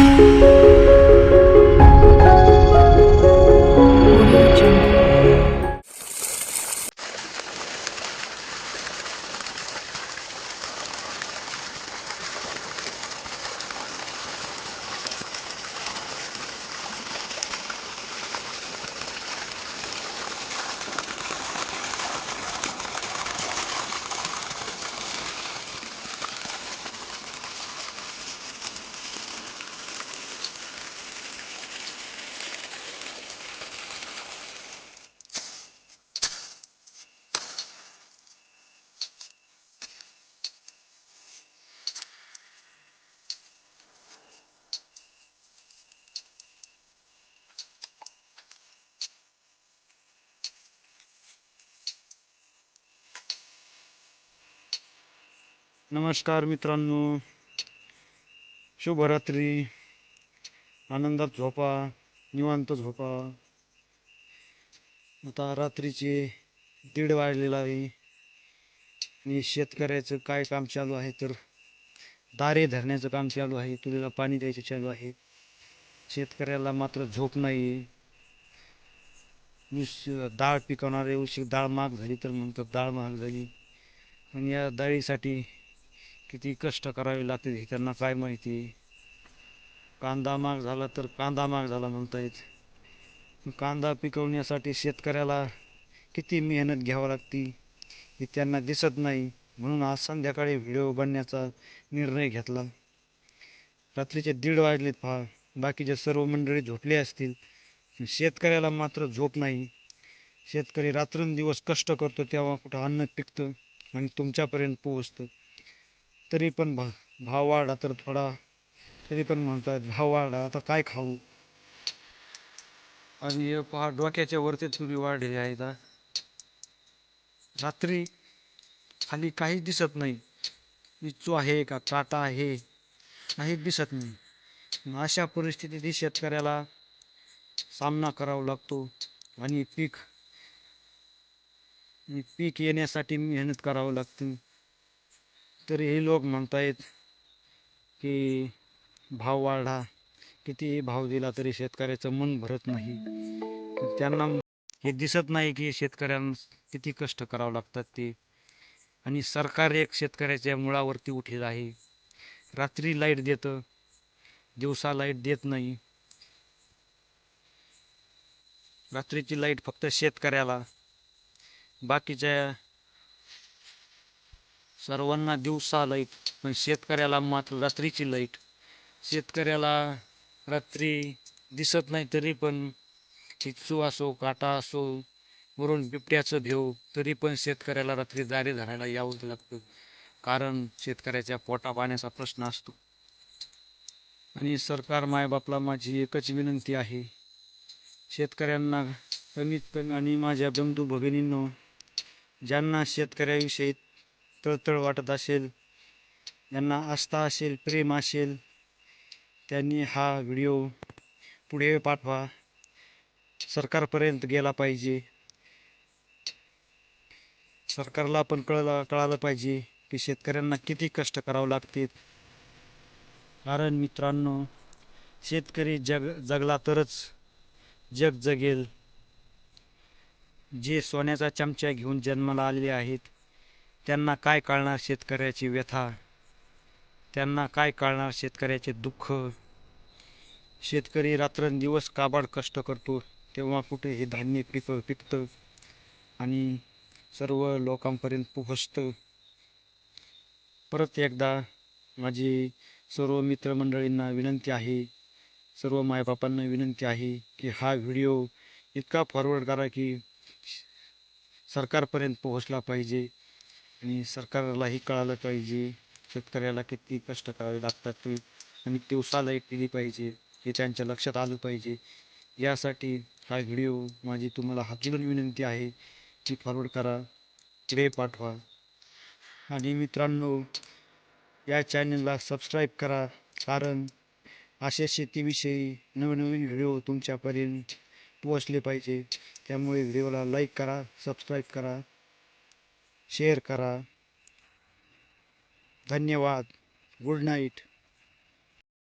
Música नमस्कार मित्रांनो. शुभरात्री. आनंदात झोपा निवांत झोपा. आता रात्रीचे दीड वाजलेला आहे. आणि शेतकऱ्याचं काय काम चालू आहे तर दारे धरण्याचं काम चालू आहे. तुरीला पाणी द्यायचं चालू आहे. शेतकऱ्याला मात्र झोप नाही ऊस डाळ पिकवणारे उशीर डाळ महाग झाली तर म्हणतात डाळ महाग झाली. आणि या डाळीसाठी किती कष्ट करावे लागते हे त्यांना काय माहिती? कांदा महाग झाला तर कांदा महाग झाला म्हणतायत कांदा पिकवण्यासाठी शेतकऱ्याला किती मेहनत घ्यावी लागती हे त्यांना दिसत नाही. म्हणून आज संध्याकाळी व्हिडिओ बनण्याचा निर्णय घेतला. रात्रीचे दीड वाजलेत पहा. बाकीचे सर्व मंडळी झोपले असतील. शेतकऱ्याला मात्र झोप नाही. शेतकरी रात्रंदिवस कष्ट करतो तेव्हा कुठं अन्न पिकतं आणि तुमच्यापर्यंत पोहोचतं. तरी पण भा भाव वाढला तर थोडा. तरी पण म्हणतात भाव वाढला आता काय खाऊ? आणि पहा डोक्याच्या वरती तुरी वाढलेली आहेत हा. रात्री खाली काहीच दिसत नाही. इच्चू आहे का काटा आहे काहीच दिसत नाही. मग अशा परिस्थितीत शेतकऱ्याला सामना करावा लागतो. आणि पीक आणि पीक येण्यासाठी मेहनत करावं लागते. तरीही लोक लोक म्हणतायत की भाव वाढा कितीही भाव दिला तरी शेतकऱ्याचं मन भरत नाही. त्यांना हे दिसत नाही की शेतकऱ्यांना किती कष्ट करावं लागतात ते. आणि सरकार एक शेतकऱ्याच्या मुळावरती उठेल आहे. रात्री लाइट देतं दिवसा लाइट देत नाही. रात्रीची लाइट फक्त शेतकऱ्याला बाकीच्या सर्वांना दिवसा लाइट पण शेतकऱ्याला मात्र रात्रीची लाइट. शेतकऱ्याला रात्री दिसत नाही तरी पण चिच्चू असो काटा असो वरून बिबट्याचं भेव तरी पण शेतकऱ्याला रात्री दारी धरायला यावं लागतं. कारण शेतकऱ्याच्या पोटा पाण्याचा प्रश्न असतो. आणि सरकार मायबापला माझी एकच विनंती आहे. शेतकऱ्यांना कमीत कमी आणि माझ्या बंधू भगिनींनो ज्यांना शेतकऱ्याविषयी तळतळ वाटत असेल यांना आस्था असेल प्रेम असेल त्यांनी हा व्हिडिओ पुढे पाठवा. सरकारपर्यंत गेला पाहिजे. सरकारला पण कळलं कळालं पाहिजे की शेतकऱ्यांना किती कष्ट करावं लागते कारण मित्रांनो शेतकरी जग जगला तरच जग जगेल. जे सोन्याचा चमचा घेऊन जन्माला आलेले आहेत त्यांना काय कळणार शेतकऱ्याची व्यथा? त्यांना काय कळणार शेतकऱ्याचे दुःख? शेतकरी रात्रंदिवस काबाड कष्ट करतो तेव्हा कुठे हे धान्य पिक पिकतं? आणि सर्व लोकांपर्यंत पोहोचतं? परत एकदा माझी सर्व मित्रमंडळींना विनंती आहे सर्व मायबापांना विनंती आहे की हा व्हिडिओ इतका फॉरवर्ड करा की सरकारपर्यंत पोहोचला पाहिजे. आणि सरकारलाही कळालं पाहिजे शेतकऱ्याला किती कष्ट करावे लागतात ते आणि दिवसा लाइट दिली पाहिजे हे त्यांच्या लक्षात आलं पाहिजे. यासाठी हा व्हिडिओ माझी तुम्हाला हातून विनंती आहे ती फॉरवर्ड करा पुढे पाठवा. आणि मित्रांनो या चॅनलला सबस्क्राईब करा कारण अशा शेतीविषयी नवनवीन व्हिडिओ तुमच्यापर्यंत पोहोचले पाहिजे. त्यामुळे व्हिडिओला लाईक करा सबस्क्राईब करा. शेअर करा. धन्यवाद. Good night.